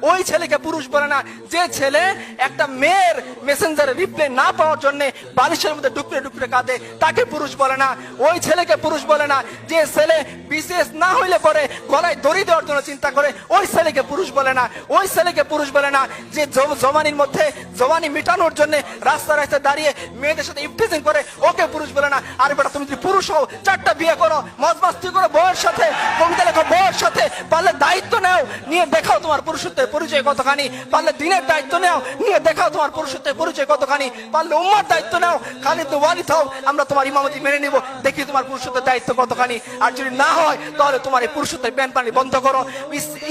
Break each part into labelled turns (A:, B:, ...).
A: ওই ছেলেকে পুরুষ বলে না। যে ছেলে একটা মেয়ের মেসেঞ্জারে রিপ্লাই না পাওয়ার জন্য বালিশের মধ্যে ডুকরে ডুকরে কাঁদে, তাকে পুরুষ বলে না। ওই ছেলেকে পুরুষ বলে না। যে ছেলে বিশেষ না হইলে পরে গলায় দড়ি দেওয়ার জন্য চিন্তা করে, ওই ছেলেকে পুরুষ বলে না। ওই ছেলেকে পুরুষ বলে না। যে জমানির মধ্যে জমানি মেটানোর জন্য রাস্তা রাস্তায় দাঁড়িয়ে মেয়েদের সাথে ইফটিজিং করে, ওকে পুরুষ বলে না। আর বেটা, তুমি যদি পুরুষ হও, চারটা বিয়ে করো মজ মাস্তি করো বউয়ের সাথে, কবিতা লেখো বউয়ের সাথে, পারলে নিয়ে দেখাও তোমার পুরুষত্বের পরিচয় কতখানি। পারলে দিনের দায়িত্ব নাও, নিয়ে দেখাও তোমার পুরুষত্বের পরিচয় কতখানি। পারলে উম্মার দায়িত্ব নাও খালি তো ওয়ালিদ হও, আমরা তোমার ইমামতি মেনে নিব, দেখি তোমার পুরুষত্বের দায়িত্ব কতখানি। আর যদি না হয়, তাহলে তোমার এই পুরুষত্বের প্যান পানি বন্ধ করো।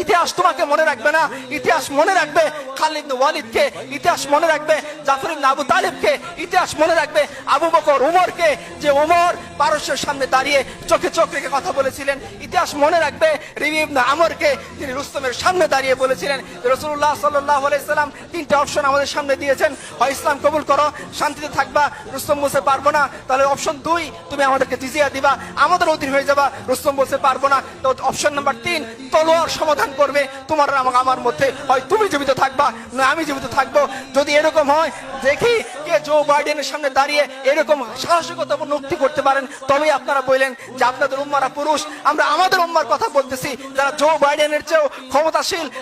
A: ইতিহাস তোমাকে মনে রাখবে না, ইতিহাস মনে রাখবে, খালিদ ওয়ালিদকে ইতিহাস মনে রাখবে, জাফর আবু তালিবকে ইতিহাস মনে রাখবে, আবু বকর, উমরকে, যে উমর পারস্যের সামনে দাঁড়িয়ে চোখে চোখ রেখে কথা বলেছিলেন। ইতিহাস মনে রাখবে রিবি ইবনে আমরকে, তিনি রুস্তমের সামনে দাঁড়িয়ে বলেছিলেন রসুল্লাহ সাল্লাহ আলাইসাল্লাম তিনটা অপশন আমাদের সামনে দিয়েছেন। হয় ইসলাম কবুল করো, শান্তিতে থাকবা, রুস্তম বলতে পারব না, তাহলে অপশন দুই তুমি আমাদেরকে জিজিয়া দিবা, আমাদের অধীন হয়ে যাবা, রুস্তম বলতে পারব না। তো অপশন নাম্বার তিন, তলোয়ার সমাধান করবে তোমার আর আমার মধ্যে। হয় তুমি জীবিত থাকবা, না আমি জীবিত থাকব। যদি এরকম হয়, দেখি কে জো বাইডেনের সামনে দাঁড়িয়ে এরকম সাহসিকতা মুক্তি করতে পারেন। তবেই আপনারা বললেন যে আপনাদের উম্মারা পুরুষ, আমরা আমাদের উম্মার কথা বলতেছি, যারা জো বাইডেনের চেয়েও ক্ষমতাশীল